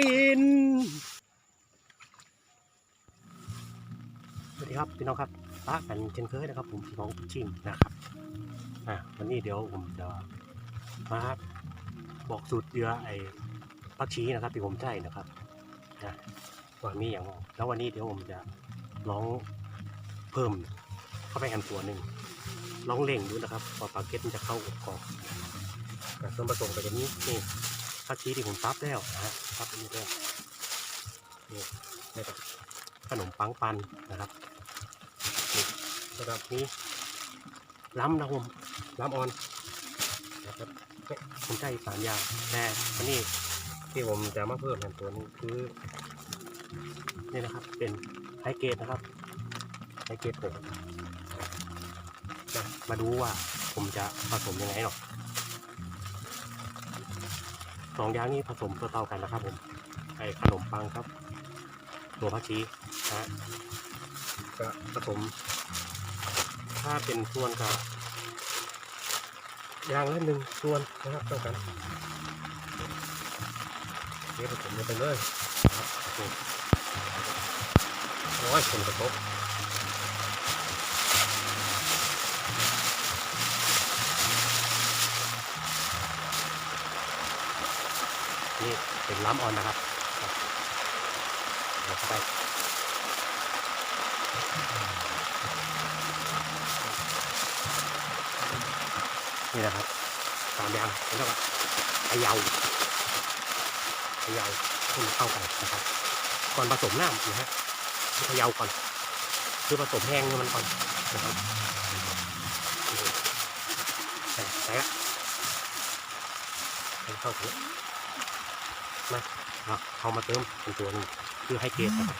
นินสวัสดีครับพี่น้องครับป้ากันเช่นเคยนะครับ ผมพี่น้องชิงนะครับอะวันนี้เดี๋ยวผมจะมาบอกสูตรเรือไอ้ผักชีนะครับที่ผมใช้นะครับนะว่ามีอย่างบ้างแล้ววันนี้เดี๋ยวผมจะลองเพิ่มเข้าไปกันตัวหนึ่งลองเล่งดูนะครับว่าปลาเก็ตมันจะเข้าอบกรอบต่ส่วนผสมก็จะนี้นี่ ผักชีที่ผมซับแล้วนะฮะซับอันนี้แล้วนี่นี่ก็ขนมปังปันนะครับนี่สำหรับนี้ล้ำนะผมล้ำออนนะครับเพ่ผมใช้สามอย่างแต่อันนี้ที่ผมจะมาเพิ่มกันตัวนี้คือนี่นะครับเป็นไฮเกรดนะครับไฮเกรดผมมาดูว่าผมจะผสมยังไงหรอก สองอย่างนี้ผสมตัวเท่ากันนะครับผมไอขนมปังครับ ตัวผักชีนะก็ผสม ถ้าเป็นส่วนก็อย่างละหนึ่งส่วนนะครับเท่ากันเทผสมลงไปเลยนะครับนี่ร้อยคนกระทบ นี่เป็นล้ำออนนะครับครับเอาเข้าไปนี่นะครับสามยางแล้วก็ขยาเขยาให้มันเข้ากันนะครับ ก่อนผสมน้ำนะฮะขยาวก่อน คือผสมแห้งให้มันก่อนนะครับใส่ใส่ละให้เข้ากัน มาเอามาเติมเป็นตัวนึงคือให้เกรดนะครับ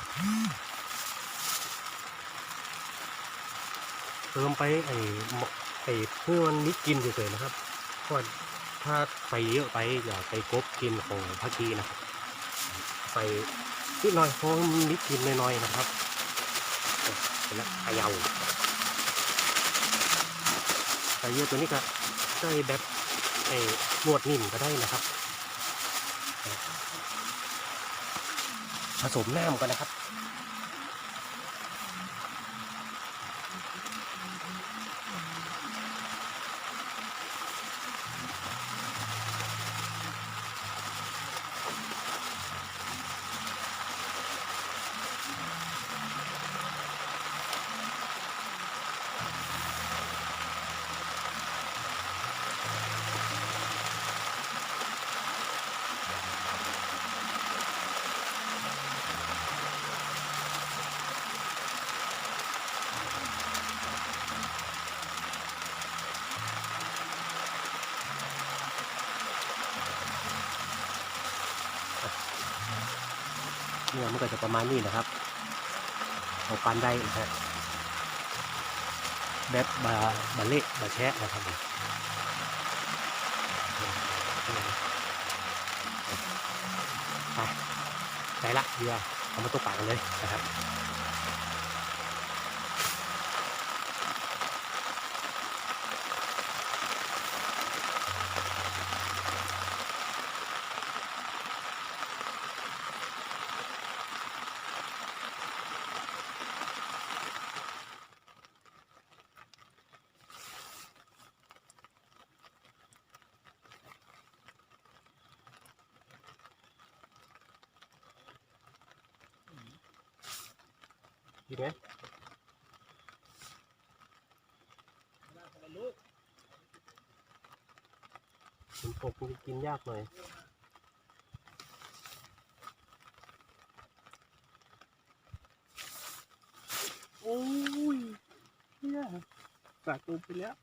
เติมไปไอ้ไอ้เพื่อมันนิดกินเฉยๆนะครับเพราะถ้าไปเยอะไปอย่าไปกบกินของพักกีนะครับใส่นิดหน่อยเพราะมันนิดกินน้อยๆนะครับเป็นละเขยาใส่เยอะตัวนี้ก็ใส่แบบไอ้นวดนิ่มก็ได้นะครับ ผสมน้ำกันนะครับ เนี่ยมันก็จะประมาณนี้นะครับเอาปันได้นะฮะแบบบาบาเล่บาแชะนะครับไปละเดี๋ยวเอามาตกปากกันเลยนะครับ ดีไหมผมปกมันกินยากหน่อยโอ้ยเนี่ยกาดตูไปแล้ว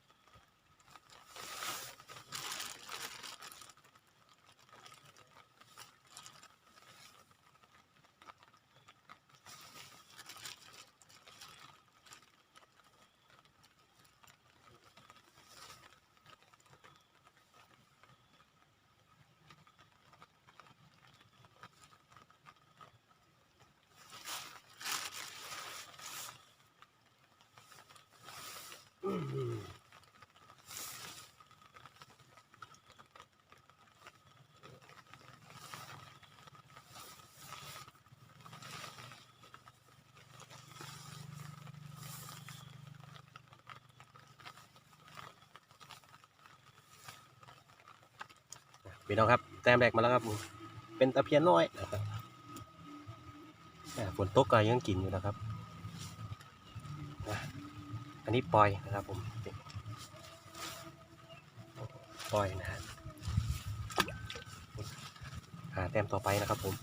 พี่น้องครับ แต้มแรกมาแล้วครับผมเป็นตะเพียนน้อยนะครับฝนตกก็ยังกินอยู่นะครับ อันนี้ปล่อยนะครับผมปล่อยนะฮะหาแต้มต่อไปนะครับผม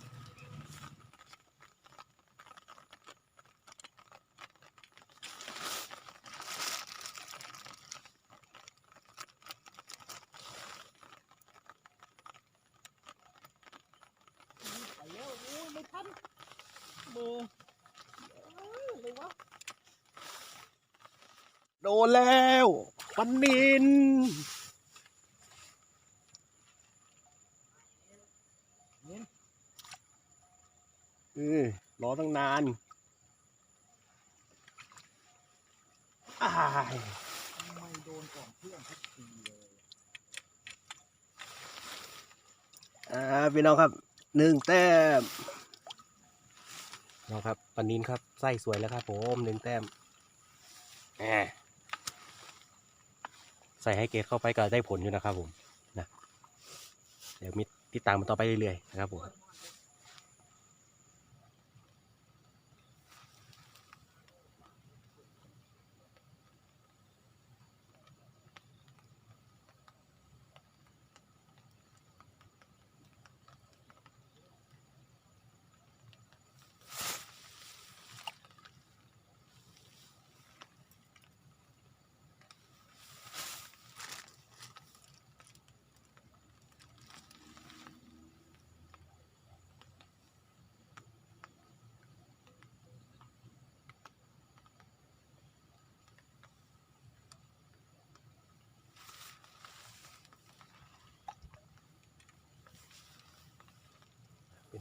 ไปแล้วโอ้ยไม่ทัน เบอร์เอ้ยอะไรวะโดนแล้วปันนินเออรอตั้งนานอ้ายทำไมโดนก่อนเพื่อนทักทีเลยอ่าพี่น้องครับหนึ่งแต้ม น้องครับปันนินครับไส้สวยแล้วครับผมหนึ่งแต้มแหมใส่ให้เกตเข้าไปก็ได้ผลอยู่นะครับผมนะเดี๋ยวมีติดตามมันต่อไปเรื่อยๆนะครับผม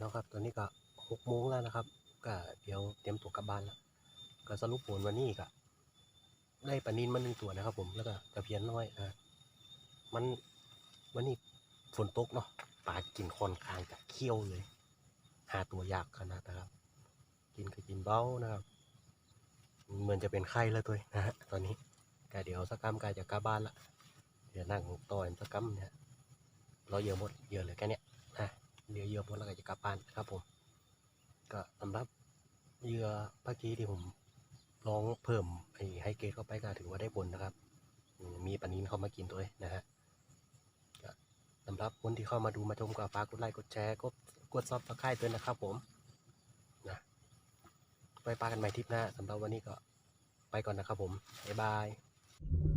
พี่น้องครับ ตอนนี้ก็หกโมงแล้วนะครับ ก็เดี๋ยวเตรียมตัวกลับบ้านแล้ว ก็สรุปผลวันนี้ก็ได้ปลานินมาหนึ่งตัวนะครับ ผม แล้วก็ตะเพียนน้อยอะมันวันนี้ฝนตกเนาะ ปลากินค่อนข้างจะเคี้ยวเลย หาตัวยากขนาดนะครับ กินก็กินเบ้านะครับ เหมือนจะเป็นไข้แล้วตัวนะฮะ ตอนนี้ก็เดี๋ยวสักกรรมกายจะกลับบ้านละ เดี๋ยวนั่งต่ออีกสักกรรมเนี่ย เราเยอะหมด เยอะเลยแค่เนี้ย เหลือเยือหมดแล้วก็จะกลับบ้านครับผม ก็สำหรับเหยื่อเมื่อกี้ที่ผมลองเพิ่มไอ้ไฮเกรดเข้าไปก็ถือว่าได้ผลนะครับ มีปานินเข้ามากินตัวนะฮะก็สำหรับคนที่เข้ามาดูมาชมก็ฝากกดไลค์กดแชร์กดกดซับสไครต์ด้วยนะครับผมนะไปปากันใหม่ทริปหน้าสำหรับวันนี้ก็ไปก่อนนะครับผมบ๊ายบาย